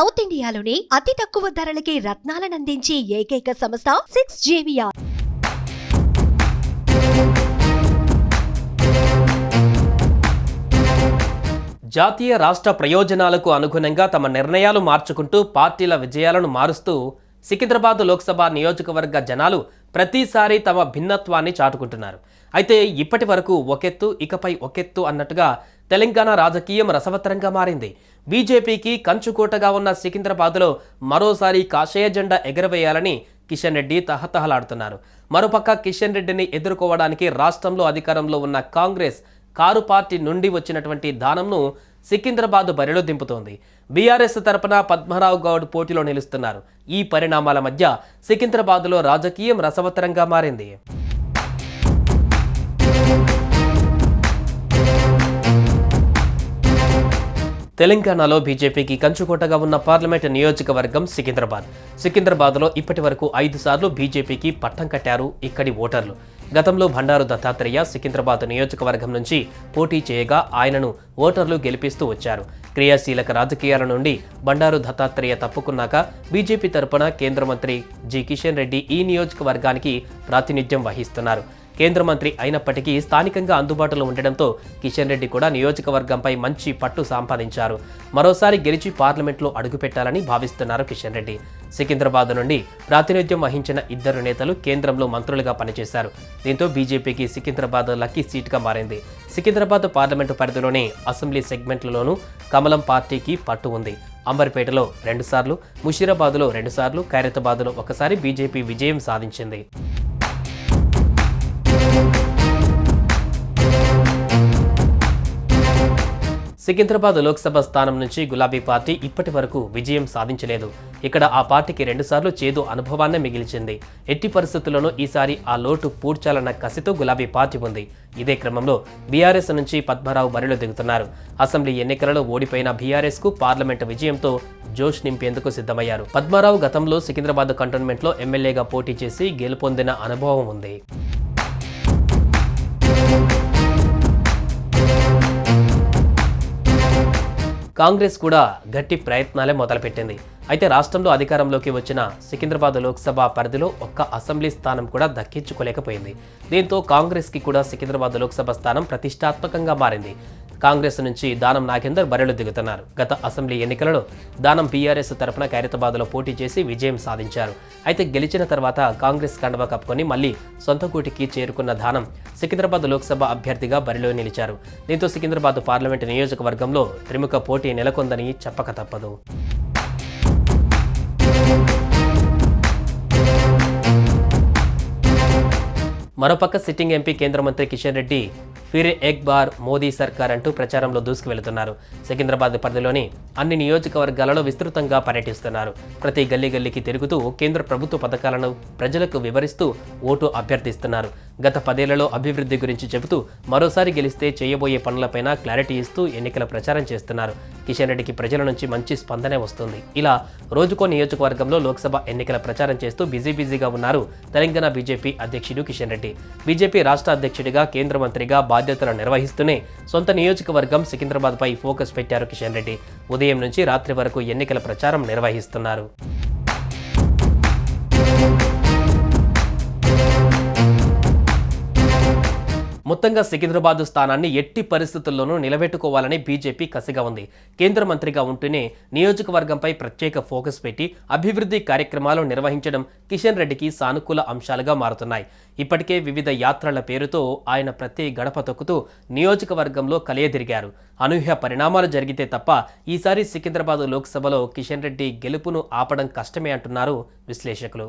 South ఇండియాలోని అతి తక్కువ ధరలకి రత్నాలనందించే ఏకైక సంస్థ సిక్స్ జేవిఆర్. జాతీయ రాష్ట్ర ప్రయోజనాలకు అనుగుణంగా తమ నిర్ణయాలు మార్చుకుంటూ పార్టీల విజయాలను మారుస్తూ సికింద్రాబాద్ లోక్సభ నియోజకవర్గ జనాలు ప్రతిసారి తమ భిన్నత్వాన్ని చాటుకుంటున్నారు. అయితే ఇప్పటి వరకు ఒకెత్తు ఇకపై ఒకెత్తు అన్నట్టుగా తెలంగాణ రాజకీయం రసవత్తరంగా మారింది. బీజేపీకి కంచుకోటగా ఉన్న సికింద్రాబాద్లో మరోసారి కాషాయ జెండా ఎగరవేయాలని కిషన్ రెడ్డి తహతహలాడుతున్నారు. మరోపక్క కిషన్ రెడ్డిని ఎదుర్కోవడానికి రాష్ట్రంలో అధికారంలో ఉన్న కాంగ్రెస్ కారు పార్టీ నుండి వచ్చినటువంటి దానంను సికింద్రాబాద్ బరిలో దింపుతోంది. బీఆర్ఎస్ తరపున పద్మరావు గౌడ్ పోటీలో నిలుస్తున్నారు. ఈ పరిణామాల మధ్య సికింద్రాబాద్లో రాజకీయం రసవత్తరంగా మారింది. తెలంగాణలో బీజేపీకి కంచుకోటగా ఉన్న పార్లమెంట్ నియోజకవర్గం సికింద్రాబాద్. సికింద్రాబాద్లో ఇప్పటి వరకు ఐదు సార్లు బీజేపీకి పట్టం కట్టారు ఇక్కడి ఓటర్లు. గతంలో బండారు దత్తాత్రేయ సికింద్రాబాద్ నియోజకవర్గం నుంచి పోటీ చేయగా ఆయనను ఓటర్లు గెలిపిస్తూ వచ్చారు. క్రియాశీలక రాజకీయాల నుండి బండారు దత్తాత్రేయ తప్పుకున్నాక బీజేపీ తరపున కేంద్ర మంత్రి జి కిషన్ రెడ్డి ఈ నియోజకవర్గానికి ప్రాతినిధ్యం వహిస్తున్నారు. కేంద్ర మంత్రి అయినప్పటికీ స్థానికంగా అందుబాటులో ఉండడంతో కిషన్ రెడ్డి కూడా నియోజకవర్గంపై మంచి పట్టు సంపాదించారు. మరోసారి గెలిచి పార్లమెంట్లో అడుగుపెట్టాలని భావిస్తున్నారు కిషన్ రెడ్డి. సికింద్రాబాద్ నుండి ప్రాతినిధ్యం వహించిన ఇద్దరు నేతలు కేంద్రంలో మంత్రులుగా పనిచేశారు. దీంతో బీజేపీకి సికింద్రాబాద్ లక్కీ సీట్గా మారింది. సికింద్రాబాద్ పార్లమెంటు పరిధిలోని అసెంబ్లీ సెగ్మెంట్లలోనూ కమలం పార్టీకి పట్టు ఉంది. అంబర్పేటలో రెండుసార్లు ముషీరాబాద్లో రెండుసార్లు ఖైరతాబాద్లో ఒకసారి బీజేపీ విజయం సాధించింది. సికింద్రాబాద్ లోక్సభ స్థానం నుంచి గులాబీ పార్టీ ఇప్పటి వరకు విజయం సాధించలేదు. ఇక్కడ ఆ పార్టీకి రెండుసార్లు చేదు అనుభవాన్నే మిగిల్చింది. ఎట్టి పరిస్థితుల్లోనూ ఈసారి ఆ లోటు పూడ్చాలన్న కసితో గులాబీ పార్టీ ఉంది. ఇదే క్రమంలో బీఆర్ఎస్ నుంచి పద్మరావు బరిలో దిగుతున్నారు. అసెంబ్లీ ఎన్నికలలో ఓడిపోయిన బీఆర్ఎస్కు పార్లమెంటు విజయంతో జోష్ నింపేందుకు సిద్ధమయ్యారు. పద్మారావు గతంలో సికింద్రాబాద్ కంటోన్మెంట్లో ఎమ్మెల్యేగా పోటీ చేసి గెలుపొందిన అనుభవం ఉంది. కాంగ్రెస్ కూడా గట్టి ప్రయత్నాలే మొదలుపెట్టింది. అయితే రాష్ట్రంలో అధికారంలోకి వచ్చిన సికింద్రాబాద్ లోక్సభ పరిధిలో ఒక్క అసెంబ్లీ స్థానం కూడా దక్కించుకోలేకపోయింది. దీంతో కాంగ్రెస్కి కూడా సికింద్రాబాద్ లోక్సభ స్థానం ప్రతిష్టాత్మకంగా మారింది. కాంగ్రెస్ నుంచి దానం నాగేందర్ బరిలో దిగుతున్నారు. గత అసెంబ్లీ ఎన్నికలలో దానం పీఆర్ఎస్ తరఫున ఖైరతాబాద్లో పోటీ చేసి విజయం సాధించారు. అయితే గెలిచిన తర్వాత కాంగ్రెస్ కండవ కప్పుకొని మళ్ళీ సొంత కూటికి చేరుకున్న దానం సికింద్రాబాద్ లోక్సభ అభ్యర్థిగా బరిలో నిలిచారు. దీంతో సికింద్రాబాద్ పార్లమెంటు నియోజకవర్గంలో త్రిముఖ పోటీ నెలకొందని చెప్పక తప్పదు. మరోపక్క సిట్టింగ్ ఎంపీ కేంద్ర మంత్రి కిషన్ రెడ్డి ఫిర్ ఎక్ బార్ మోదీ సర్కార్ అంటూ ప్రచారంలో దూసుకువెళుతున్నారు. సికింద్రాబాద్ పరిధిలోని అన్ని నియోజకవర్గాలలో విస్తృతంగా పర్యటిస్తున్నారు. ప్రతి గల్లీ గల్లీకి తిరుగుతూ కేంద్ర ప్రభుత్వ పథకాలను ప్రజలకు వివరిస్తూ ఓటు అభ్యర్థిస్తున్నారు. గత పదేళ్ళలో అభివృద్ధి గురించి చెబుతూ మరోసారి గెలిస్తే చేయబోయే పనులపైన క్లారిటీ ఇస్తూ ఎన్నికల ప్రచారం చేస్తున్నారు. కిషన్ రెడ్డికి ప్రజల నుంచి మంచి స్పందనే వస్తుంది. ఇలా రోజుకో నియోజకవర్గంలో లోక్సభ ఎన్నికల ప్రచారం చేస్తూ బిజీ బిజీగా ఉన్నారు తెలంగాణ బీజేపీ అధ్యక్షుడు కిషన్ రెడ్డి. బీజేపీ రాష్ట్ర అధ్యక్షుడిగా కేంద్ర మంత్రిగా బాధ్యతలు నిర్వహిస్తూనే సొంత నియోజకవర్గం సికింద్రాబాద్పై ఫోకస్ పెట్టారు కిషన్ రెడ్డి. ఉదయం నుంచి రాత్రి వరకు ఎన్నికల ప్రచారం నిర్వహిస్తున్నారు. మొత్తంగా సికింద్రాబాద్ స్థానాన్ని ఎట్టి పరిస్థితుల్లోనూ నిలబెట్టుకోవాలని బీజేపీ కసిగా ఉంది. కేంద్ర మంత్రిగా ఉంటూనే నియోజకవర్గంపై ప్రత్యేక ఫోకస్ పెట్టి అభివృద్ధి కార్యక్రమాలు నిర్వహించడం కిషన్ రెడ్డికి సానుకూల అంశాలుగా మారుతున్నాయి. ఇప్పటికే వివిధ యాత్రల పేరుతో ఆయన ప్రతి గడప తొక్కుతూ నియోజకవర్గంలో కలియదిరిగారు. అనూహ్య పరిణామాలు జరిగితే తప్ప ఈసారి సికింద్రాబాద్ లోక్సభలో కిషన్ రెడ్డి గెలుపును ఆపడం కష్టమే అంటున్నారు విశ్లేషకులు.